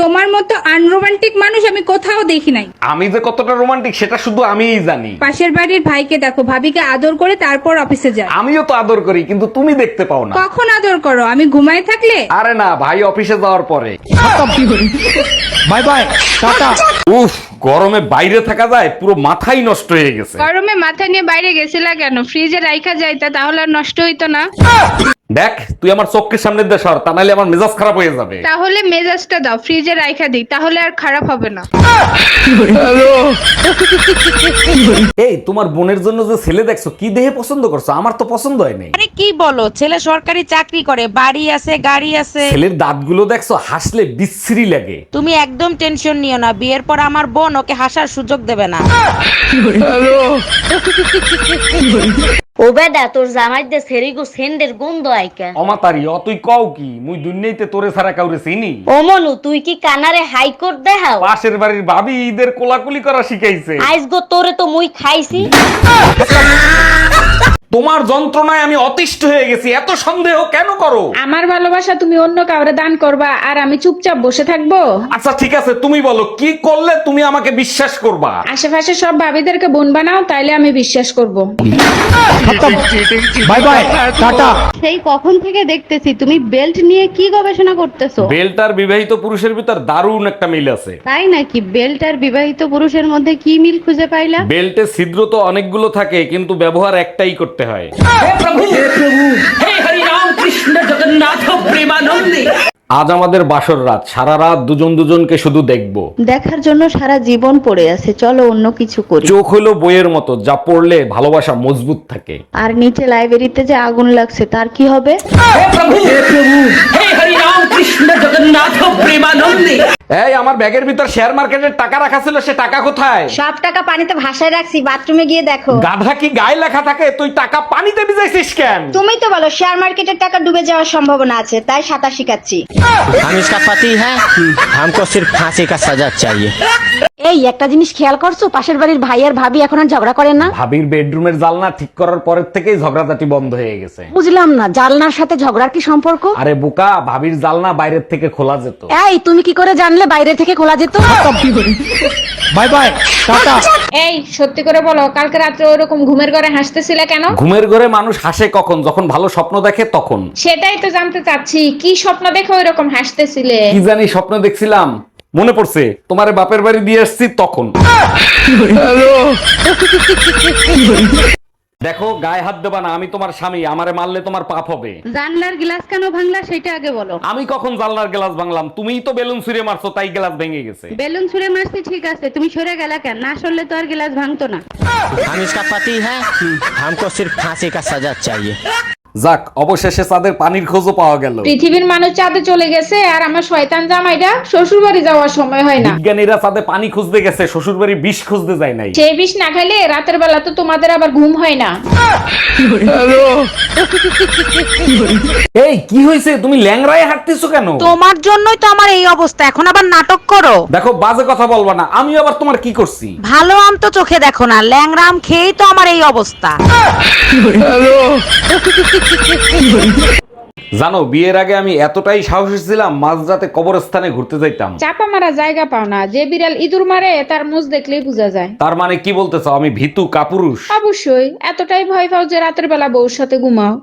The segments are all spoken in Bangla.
তোমার মতো আনরোমান্টিক মানুষ আমি কোথাও দেখি নাই। আমি যে কতটা রোমান্টিক সেটা শুধু আমিই জানি। পাশের বাড়ির ভাইকে দেখো ভাবিকে আদর করে তারপর অফিসে যায় আমিও তো আদর করি কিন্তু তুমি দেখতে পাও না। কখন আদর করো? আমি ঘুমায় থাকলে? আরে না ভাই অফিসে যাওয়ার পরে। Bye bye tata. উফ গরমে বাইরে থাকা যায় পুরো মাথাই নষ্ট হয়ে গেছে। গরমে মাথা নিয়ে বাইরে গেছিলা কেন? ফ্রিজে রাইখা যাইতা তাহলে আর নষ্ট হইতো না। দেখ তুই আমার চোখের সামনে দিয়ে সর তা নাহলে আমার মেজাজ খারাপ হয়ে যাবে। তাহলে মেজাজটা দাও ফ্রিজে রাইখা দিই তাহলে আর খারাপ হবে না। এই তোমার বোনের জন্য যে ছেলে দেখছ কি দেহে পছন্দ করছ? আমার তো পছন্দ হয় নাই। আরে কি বলো? ছেলে সরকারি চাকরি করে বাড়ি আছে গাড়ি আছে। ছেলের দাঁতগুলো দেখছ হাসলে বিশ্রী লাগে। তুমি একদম টেনশন নিও না বিয়ের পর আমার বোন ওকে হাসার সুযোগ দেবে না। ও বেডা তোর জামাইতে সেরি সেরিগো সেন্ডের গন্ধ আইকা। অমাতারি অ তুই কও কি? মুই দুনিয়াইতে তোরে ছাড়া কাউরে চিনি? ও মনু তুই কি কানারে হাইকোর্ট দেখাও? পাশের বাড়ির ভাবি ঈদের কোলাকুলি করা শিখাইছে। আইস গো তোরে তো মুই খাইছি। তোমার যন্ত্রণায় আমি অতিষ্ঠ হয়ে গেছি। এত সন্দেহ কেন করো? আমার ভালোবাসা তুমি অন্য কাউরে দান করবা আর আমি চুপচাপ বসে থাকব? আচ্ছা ঠিক আছে তুমি বলো কি করলে তুমি আমাকে বিশ্বাস করবা? আশেপাশে সব ভাবিদেরকে বোন বানাও তাইলে আমি বিশ্বাস করব। Bye bye tata. সেই কখন থেকে দেখতেছি তুমি বেল্ট নিয়ে কি গবেষণা করতেছো? বেল্ট আর বিবাহিত পুরুষের ভিতর দারুণ একটা মিল আছে। তাই নাকি? বেল্ট আর বিবাহিত পুরুষের মধ্যে কি মিল খুঁজে পাইলা? বেল্টে ছিদ্র তো অনেকগুলো থাকে কিন্তু ব্যবহার একটাই করতে হয়। আজ আমাদের বাসর রাত সারা রাত দুজন দুজনকে শুধু দেখব। দেখার জন্য সারা জীবন পড়ে আছে চলো অন্য কিছু করি। চোখ হলো বইয়ের মতো যা পড়লে ভালোবাসা মজবুত থাকে। আর নিচে লাইব্রেরিতে যে আগুন লাগছে তার কি হবে? এই আমার ব্যাগের ভিতর শেয়ার মার্কেটের টাকা রাখা ছিল সে টাকা কোথায় সব টাকা পানিতে ভাসায় রাখছি বাথরুমে গিয়ে দেখো গাধা কি গায়ে লেখা থাকে তুই টাকা পানিতে ভিজাইছিস কেন তুমি তো বলো শেয়ার মার্কেটের টাকা ডুবে যাওয়ার সম্ভাবনা আছে তাই সাঁতার শিখাচ্ছি हम इसका पति है हमको सिर्फ फांसी का सजा चाहिए এই একটা জিনিস খেয়াল করছ? পাশের বাড়ির ভাই আর ভাবি এখন আর ঝগড়া করেন না? ভাবির বেডরুমের জালনা ঠিক করার পরের থেকেই ঝগড়াঝাটি বন্ধ হয়ে গেছে। বুঝলাম না জালনার সাথে ঝগড়ার কি সম্পর্ক? আরে বোকা ভাবির জালনা বাইরের থেকে খোলা যেত। এই তুমি কি করে জানলে বাইরে থেকে খোলা যেত? Bye bye tata. এই সত্যি করে বলো কালকে রাত্রে ওরকম ঘুমের ঘরে হাসতেছিলে কেন? ঘুমের ঘরে মানুষ হাসে কখন? যখন ভালো স্বপ্ন দেখে তখন। সেটাই তো জানতে চাচ্ছি কি স্বপ্ন দেখে ওইরকম হাসতেছিলে? কি জানি স্বপ্ন দেখছিলাম। মনে পড়ছে তোমারে বাপের বাড়ি দিয়ে আসছি তখন দেখো গায়ে হাত দেবা না আমি তোমার স্বামী আমারে মারলে তোমার পাপ হবে জানলার গ্লাস কেন ভাঙলা সেটা আগে বলো আমি কখন জানলার গ্লাস ভাঙলাম তুমিই তো বেলুন ছুঁড়ে মারছো তাই গ্লাস ভেঙে গেছে বেলুন ছুঁড়ে মারছি ঠিক আছে তুমি সরে গেলা কেন না সরলে তো আর গ্লাস ভাঙতো না हम इसका पति है हमको सिर्फ फांसी का सजा चाहिए যাক অবশেষে চাঁদের পানির খোঁজও পাওয়া গেল। পৃথিবীর মানুষ চাঁদে চলে গেছে আর আমার শয়তান জামাইটা শ্বশুর বাড়ি যাওয়ার সময় হয় না। বিজ্ঞানীরা চাঁদে পানি খুঁজতে গেছে শ্বশুর বাড়ি বিষ খুঁজতে যায় নাই। সেই বিষ না খাইলে রাতের বেলা তো তোমাদের আবার ঘুম হয় না। এই কি হয়েছে? তুমি ল্যাংরায় হাঁটতেছো কেন? তোমার জন্যই তো আমার এই অবস্থা এখন আবার নাটক করো। দেখো বাজে কথা বলবা না আমি আবার তোমার কি করছি? ভালো আম তো চোখে দেখো না ল্যাংরা আম খেয়েই তো আমার এই অবস্থা। জানো বিয়ের আগে আমি এতটাই সাহসী ছিলাম মাঝরাতে কবরস্থানে ঘুরতে যাইতাম। চাপা মারা জায়গা পাও না। যে বিড়াল ইঁদুর মারে তার মুজ দেখলেই বোঝা যায়। তার মানে কি বলতে চাও? আমি ভীতু কাপুরুষ। অবশ্যই। এতটাই ভয় পাও যে রাতের বেলা বউর সাথে ঘুমাও।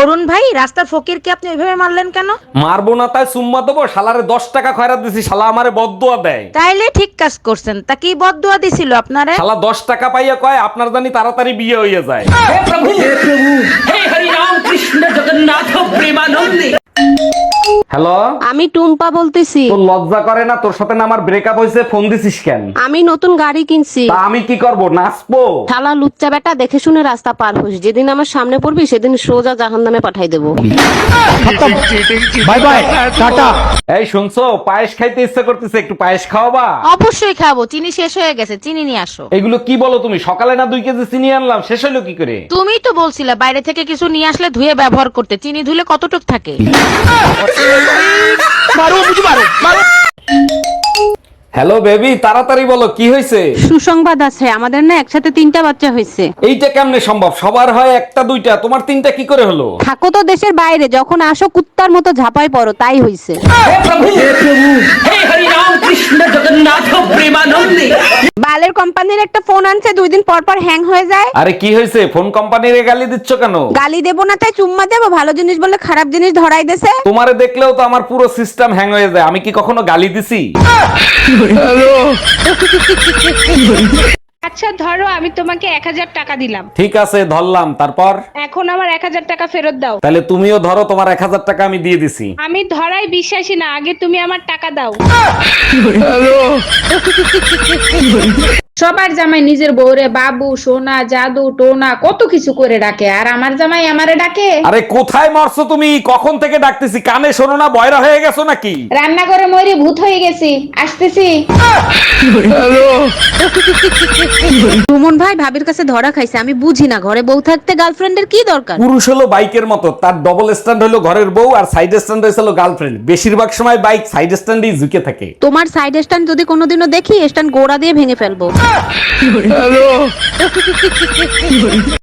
অরুণ ভাই রাস্তার ফকিরকে আপনি ওইভাবে মারলেন কেন? মারবো না তাই সুম্মা দেবো শালারে দশ টাকা খয়রাত দিছি শালা আমারে বদুয়া দেয়। তাইলে ঠিক কাজ করছেন। তা কি বদুয়া দিছিল আপনারে? শালা দশ টাকা পাইয়া কয় আপনার জানি তাড়াতাড়ি বিয়ে হয়ে যায়। হ্যালো? আমি টুম্পা বলতেছি। তোর লজ্জা করে না? তোর সাথে না আমার ব্রেকআপ হয়েছে ফোন দিছিস কেন? আমি নতুন গাড়ি কিনছি। তা আমি কি করব? নাচবো? শালা লুচ্চা বেটা দেখে শুনে রাস্তা পার হোস। যেদিন আমার সামনে পড়বি সেদিন সোজা জাহান নামে পাঠাই দেবো। Bye bye tata. এই শুনছো? পায়েস খাইতে ইচ্ছা করতেছে একটু পায়েস খাওয়াবা? অবশ্যই খাব চিনি শেষ হয়ে গেছে চিনি নিয়ে আসো। এগুলো কি বলো তুমি? সকালে না দুই কেজি চিনি আনলাম শেষ হলো কি করে? তুমি তো বলছিলে বাইরে থেকে কিছু নিয়ে আসলে ধুয়ে ব্যবহার করতে। চিনি ধুলে কতটুক থাকে? হ্যালো বেবি তাড়াতাড়ি বলো কি হয়েছে? সুসংবাদ আছে আমাদের না একসাথে তিনটা বাচ্চা হয়েছে। এইটা কেমনে সম্ভব? সবার হয় একটা দুইটা তোমার তিনটা কি করে হলো? থাকো তো দেশের বাইরে যখন আসো কুত্তার মতো ঝাপাই পড়ো তাই হইছে বালের কোম্পানির একটা ফোন আনছে দুই দিন পর পর হ্যাং হয়ে যায়। আরে কি হয়েছে? ফোন কোম্পানির গালি দিচ্ছ কেন? গালি দেবো না তাই চুম্মা দেবো ভালো জিনিস বলে খারাপ জিনিস ধরাই দেছে। তোমারে দেখলেও তো আমার পুরো সিস্টেম হ্যাং হয়ে যায় আমি কি কখনো গালি দিছি? আচ্ছা ধরো আমি তোমাকে এক হাজার টাকা দিলাম। ঠিক আছে ধরলাম। তারপর? এখন আমার এক হাজার টাকা ফেরত দাও। তাহলে তুমিও ধরো তোমার এক হাজার টাকা আমি দিয়ে দিছি। আমি ধরাই বিশ্বাসী না আগে তুমি আমার টাকা দাও। সবার জামাই নিজের বউরে বাবু সোনা জাদু টোনা কত কিছু করে ডাকে। আর আমার জামাই আমারে ডাকে। আরে কোথায় মরছো তুমি? কখন থেকে ডাকতেছি? কানে শোনো না বয়রা হয়ে গেছো নাকি? রান্না করে মরি ভূত হয়ে গেছি। আসতেছি। সুমন ভাই ভাবির কাছে ধরা খাইছে আমি বুঝি না। ঘরে বউ থাকতে গার্লফ্রেন্ডের কি দরকার? পুরুষ হলো বাইকের মতো তার ডবল স্ট্যান্ড হলো ঘরের বউ আর সাইড স্ট্যান্ড হলো গার্লফ্রেন্ড বেশিরভাগ সময় বাইক সাইড স্ট্যান্ডেই ঝুঁকে থাকে। তোমার সাইড স্ট্যান্ড যদি কোনোদিনও দেখি স্ট্যান্ড গোড়া দিয়ে ভেঙে ফেলব।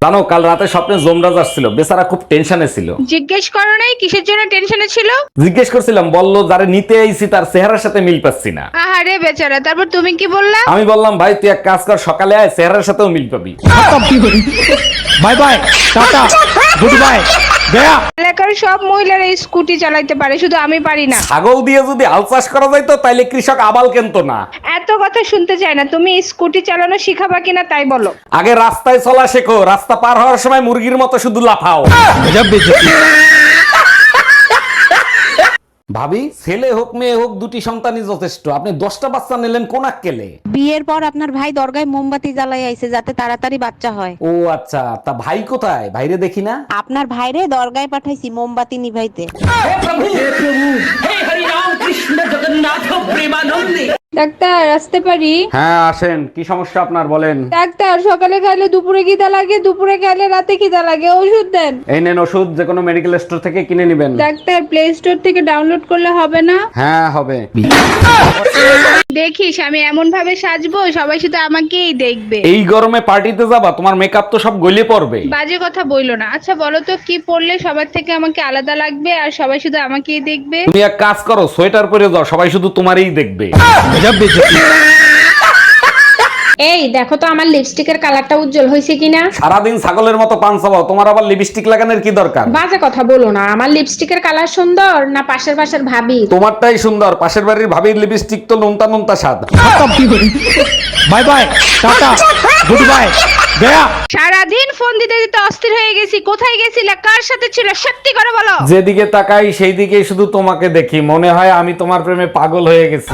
জানো কাল রাতে স্বপ্নে জমরাজ আসছিল বেচারা খুব টেনশনে ছিল। জিজ্ঞেস করো নাই কিসের জন্য টেনশনে ছিল? জিজ্ঞেস করছিলাম বলল যারে নিতে আইছি তার চেহারার সাথে মিল পাচ্ছি না। আহারে বেচারা তারপর তুমি কি বললা? আমি বললাম ভাই তুই এক কাজ কর সকালে আয় চেহারার সাথেও মিল পাবি। Bye bye tata. Good bye দেয়া এলাকার সব মহিলারা স্কুটি চালাইতে পারে শুধু আমি পারি না। ছাগল দিয়ে যদি হাল চাষ করা যায় তো তাইলে কৃষক আবাল কেনত না। এত কথা শুনতে চায় না তুমি স্কুটি চালানো শিখাবা কিনা তাই বলো। আগে রাস্তায় চলা শেখো রাস্তা পার হওয়ার সময় মুরগির মতো শুধু লাফাও। গজব বেজতি। ভাবি ছেলে হোক মেয়ে হোক দুটি সন্তানই যথেষ্ট। আপনি দশটা বাচ্চা নিলেন কোন কেলে বিয়ের পর আপনার ভাই দরগায় মোমবাতি জ্বালাই আইছে যাতে তাড়াতাড়ি বাচ্চা হয়। ও আচ্ছা তা ভাই কোথায়? ভাইরে দেখি না? আপনার ভাইরে দরগায় পাঠাইছি মোমবাতি নিভাইতে। ডাক্তার আসতে পারি? হ্যাঁ আসেন। কি সমস্যা আপনার বলেন। ডাক্তার সকালে খাইলে দুপুরে খিদা লাগে দুপুরে খাইলে রাতে খিদা লাগে ওষুধ দেন। এই নেন ওষুধ যে কোনো মেডিকেল স্টোর থেকে কিনে নেবেন। ডাক্তার প্লে স্টোর থেকে ডাউনলোড করলে হবে না? হ্যাঁ হবে। দেখিস আমি এমন ভাবে সাজবো সবাই শুধু আমাকেই দেখবে। এই গরমে পার্টিতে যাবা তোমার মেকআপ তো সব গলে পড়বে। বাজে কথা বইলো না। আচ্ছা বলো তো কি পরলে সবার থেকে আমাকে আলাদা লাগবে আর সবাই শুধু আমাকেই দেখবে? তুমি এক কাজ করো সোয়েটার পরে যাও সবাই শুধু তোমারই দেখবে। এই দেখো তো আমার লিপস্টিকের কালারটা উজ্জ্বল হয়েছে কিনা। সারাদিন ছাগলের মতো পান চাবাও তোমার আবার লিপস্টিক লাগানোর কি দরকার? বাজে কথা বলো না আমার লিপস্টিকের কালার সুন্দর না পাশের পাশের ভাবি? তোমারটাই সুন্দর পাশের বাড়ির ভাবির লিপস্টিক তো নুনতা নুনতা স্বাদ। Bye bye tata goodbye সারাদিন ফোন দিতে দিতে অস্থির হয়ে গেছি কোথায় গেছিলা কার সাথে ছিল সত্যি করে বলো। যেদিকে তাকাই সেই দিকে শুধু তোমাকে দেখি মনে হয় আমি তোমার প্রেমে পাগল হয়ে গেছি।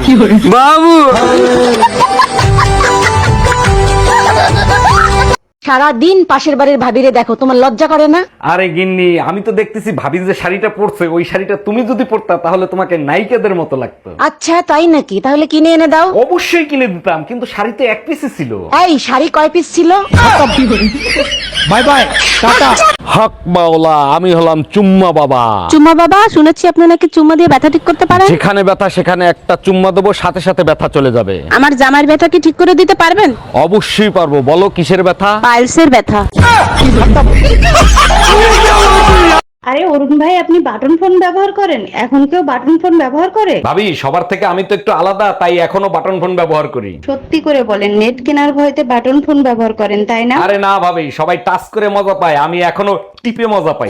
বাবু! সারা দিন পাশের বাড়ির ভাবিরে দেখো তোমার লজ্জা করে না? আরে গিন্নি আমি তো দেখতেছি ভাবি যে শাড়িটা পরছে ওই শাড়িটা তুমি যদি পরতা তাহলে তোমাকে নায়িকাদের মতো লাগতো। আচ্ছা তাই নাকি? তাহলে কিনে এনে দাও। অবশ্যই কিনে দিতাম কিন্তু শাড়িতে এক পিসই ছিল। এই শাড়ি কয় পিস ছিল? By bye tata. হক মাওলা আমি হলাম চুম্মা বাবা। চুম্মা বাবা শুনেছি আপনি নাকি চুম্মা দিয়ে ব্যথা ঠিক করতে পারেন। যেখানে ব্যথা সেখানে একটা চুম্মা দেবো সাথে সাথে ব্যথা চলে যাবে। আমার জামার ব্যথা কি ঠিক করে দিতে পারবেন? অবশ্যই পারব বলো কিসের ব্যথা? পাইলসের ব্যথা। আরে অরুণ ভাই আপনি বাটন ফোন ব্যবহার করেন? এখন কেউ বাটন ফোন ব্যবহার করে? ভাবি সবার থেকে আমি তো একটু আলাদা তাই এখনও বাটন ফোন ব্যবহার করি। সত্যি করে বলেন নেট কেনার ভয়তে বাটন ফোন ব্যবহার করেন তাই না? আরে না ভাবি সবাই টাচ করে মজা পায় আমি এখনও টিপে মজা পাই।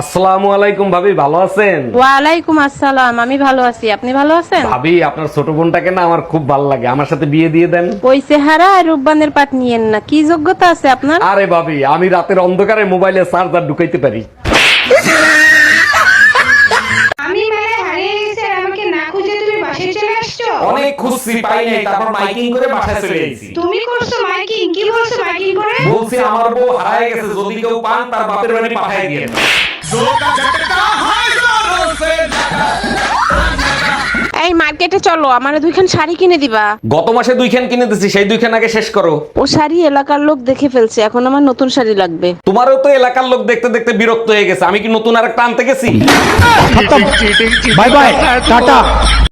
আসসালামু আলাইকুম ভাবি ভালো আছেন? ওয়ালাইকুম আসসালাম আমি ভালো আছি। আপনি ভালো আছেন? ভাবি আপনার ছোট বোনটাকে না আমার খুব ভালো লাগে। আমার সাথে বিয়ে দিয়ে দেন। ওই চেহারা আর রূপবানের পাট নিয়েন না। কি যোগ্যতা আছে আপনার? আরে ভাবি আমি রাতের অন্ধকারে মোবাইলে চার্জার ঢুকাইতে পারি। আমি মেলায় হারিয়ে গেছি আর আমাকে না খুঁজে তুমি বাসায় চলে আসছো? অনেক খুঁজছি পাই নাই তারপর মাইকিং করে বাসায় চলে এসেছি তুমি করছ মাইকিং? কি বলছো মাইকিং করে? বলছি আমার বউ হারায় গেছে যদি কেউ পান তার বাপের বাড়ি পাঠায় দিয়ে এই মার্কেটে চলো আমার দুইখান শাড়ি কিনে দিবা। গত মাসে দুইখান কিনে দিছি সেই দুইখান আগে শেষ করো। ও শাড়ি এলাকার লোক দেখে ফেলছে এখন আমার নতুন শাড়ি লাগবে। তোমারও তো এলাকার লোক দেখতে দেখতে বিরক্ত হয়ে গেছে আমি কি নতুন আরেকটা আনতে গেছি? Bye bye tata.